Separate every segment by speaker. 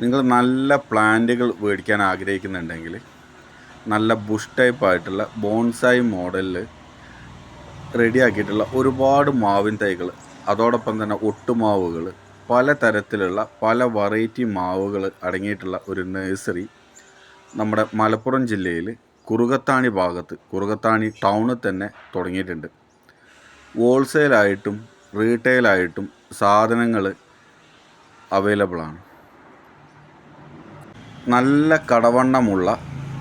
Speaker 1: നിങ്ങൾ നല്ല പ്ലാന്റുകൾ മേടിക്കാൻ ആഗ്രഹിക്കുന്നുണ്ടെങ്കിൽ നല്ല ബുഷ് ടൈപ്പ് ആയിട്ടുള്ള ബോൺസായി മോഡലിൽ റെഡിയാക്കിയിട്ടുള്ള ഒരുപാട് മാവിൻ തൈകൾ അതോടൊപ്പം തന്നെ ഒട്ടുമാവുകൾ പല തരത്തിലുള്ള പല വെറൈറ്റി മാവുകൾ അടങ്ങിയിട്ടുള്ള ഒരു നഴ്സറി നമ്മുടെ മലപ്പുറം ജില്ലയിൽ കുറുകത്താണി ഭാഗത്ത് കുറുകത്താണി ടൗണിൽ തന്നെ തുടങ്ങിയിട്ടുണ്ട്. ഹോൾസെയിലായിട്ടും റീറ്റെയിലായിട്ടും സാധനങ്ങൾ അവൈലബിളാണ് നല്ല കടവണ്ണമുള്ള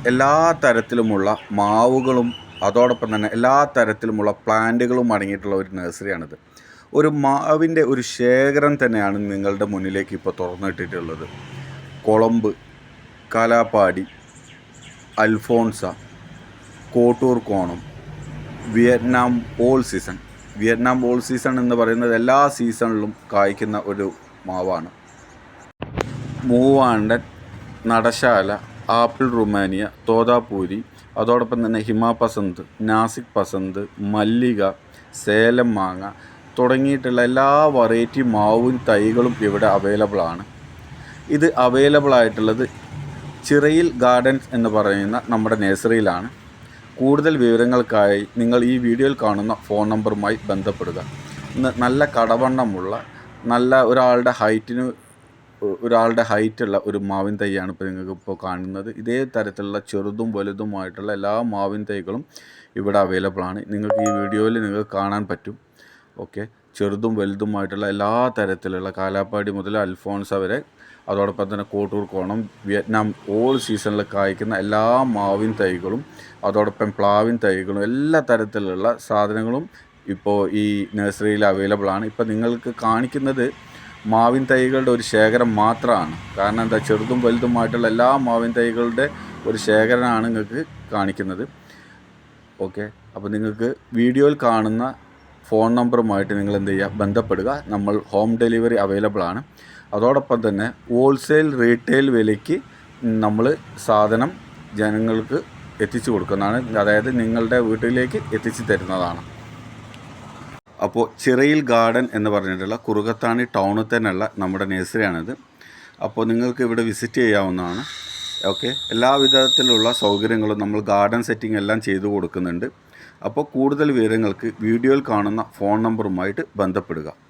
Speaker 1: എല്ലാ തരത്തിലുമുള്ള മാവുകളും അതോടൊപ്പം തന്നെ എല്ലാ തരത്തിലുമുള്ള പ്ലാന്റുകളും അടങ്ങിയിട്ടുള്ള ഒരു നഴ്സറിയാണിത്. ഒരു മാവിന്റെ ഒരു ശേഖരം തന്നെയാണ് നിങ്ങളുടെ മുന്നിലേക്ക് ഇപ്പോൾ തുറന്നിട്ടിട്ടുള്ളത്. കൊളമ്പ് Kalapadi Alphonso Kottoorkonam Vietnam all season. Vietnam all season എന്ന് പറയുന്നത് എല്ലാ സീസണിലും കായ്ക്കുന്ന ഒരു മാവാണ്. മൂവാണ്ടൻ നടശാല ആപ്പിൾ റുമാനിയ തോതാപൂരി അതോടൊപ്പം തന്നെ ഹിമ പസന്ത് നാസിക് പസന്ത് മല്ലിക സേലം മാങ്ങ തുടങ്ങിയിട്ടുള്ള എല്ലാ വെറൈറ്റി മാവും തൈകളും ഇവിടെ അവൈലബിൾ ആണ്. ഇത് അവൈലബിൾ ആയിട്ടുള്ളത് ചിറയിൽ ഗാർഡൻസ് എന്ന് പറയുന്ന നമ്മുടെ നഴ്സറിയിലാണ്. കൂടുതൽ വിവരങ്ങൾക്കായി നിങ്ങൾ ഈ വീഡിയോയിൽ കാണുന്ന ഫോൺ നമ്പറുമായി ബന്ധപ്പെടുക. നല്ല കടവണ്ണമുള്ള നല്ല ഒരാളുടെ ഹൈറ്റിന് ഒരാളുടെ ഹൈറ്റുള്ള ഒരു മാവിൻ തൈയാണ് ഇപ്പോൾ നിങ്ങൾക്ക് ഇപ്പോൾ കാണുന്നത്. ഇതേ തരത്തിലുള്ള ചെറുതും വലുതുമായിട്ടുള്ള എല്ലാ മാവിൻ തൈകളും ഇവിടെ അവൈലബിൾ ആണ്. നിങ്ങൾക്ക് ഈ വീഡിയോയിൽ നിങ്ങൾക്ക് കാണാൻ പറ്റും. ഓക്കെ ചെറുതും വലുതുമായിട്ടുള്ള എല്ലാ തരത്തിലുള്ള കാലാപ്പാടി മുതൽ അൽഫോൺസ് വരെ അതോടൊപ്പം തന്നെ കോട്ടൂർ കോണം വിയറ്റ്നാം ഓൾ സീസണിൽ കായ്ക്കുന്ന എല്ലാ മാവിൻ തൈകളും അതോടൊപ്പം പ്ലാവിൻ തൈകളും എല്ലാ തരത്തിലുള്ള സാധനങ്ങളും ഇപ്പോൾ ഈ നഴ്സറിയിൽ അവൈലബിൾ ആണ്. ഇപ്പോൾ നിങ്ങൾക്ക് കാണിക്കുന്നത് മാവിൻ തൈകളുടെ ഒരു ശേഖരം മാത്രമാണ്. കാരണം എന്താ ചെറുതും വലുതുമായിട്ടുള്ള എല്ലാ മാവിൻ തൈകളുടെ ഒരു ശേഖരമാണ് നിങ്ങൾക്ക് കാണിക്കുന്നത്. ഓക്കെ? അപ്പോൾ നിങ്ങൾക്ക് വീഡിയോയിൽ കാണുന്ന ഫോൺ നമ്പറുമായിട്ട് നിങ്ങൾ എന്ത് ചെയ്യുക ബന്ധപ്പെടുക. നമ്മൾ ഹോം ഡെലിവറി അവൈലബിൾ ആണ്. അതോടൊപ്പം തന്നെ ഹോൾസെയിൽ റീറ്റെയിൽ വിലയ്ക്ക് നമ്മൾ സാധനം ജനങ്ങൾക്ക് എത്തിച്ചു കൊടുക്കുന്നതാണ്. അതായത് നിങ്ങളുടെ വീട്ടിലേക്ക് എത്തിച്ചു തരുന്നതാണ്. അപ്പോൾ ചിറയിൽ ഗാർഡൻ എന്ന് പറഞ്ഞിട്ടുള്ള കുറുകത്താണി ടൗണിൽ തന്നെയുള്ള നമ്മുടെ നേഴ്സറിയാണിത്. അപ്പോൾ നിങ്ങൾക്ക് ഇവിടെ വിസിറ്റ് ചെയ്യാവുന്നതാണ്. ഓക്കെ? എല്ലാ വിധത്തിലുള്ള സൗകര്യങ്ങളും നമ്മൾ ഗാർഡൻ സെറ്റിംഗ് എല്ലാം ചെയ്തു കൊടുക്കുന്നുണ്ട്. അപ്പോൾ കൂടുതൽ വിവരങ്ങൾക്ക് വീഡിയോയിൽ കാണുന്ന ഫോൺ നമ്പറുമായിട്ട് ബന്ധപ്പെടുക.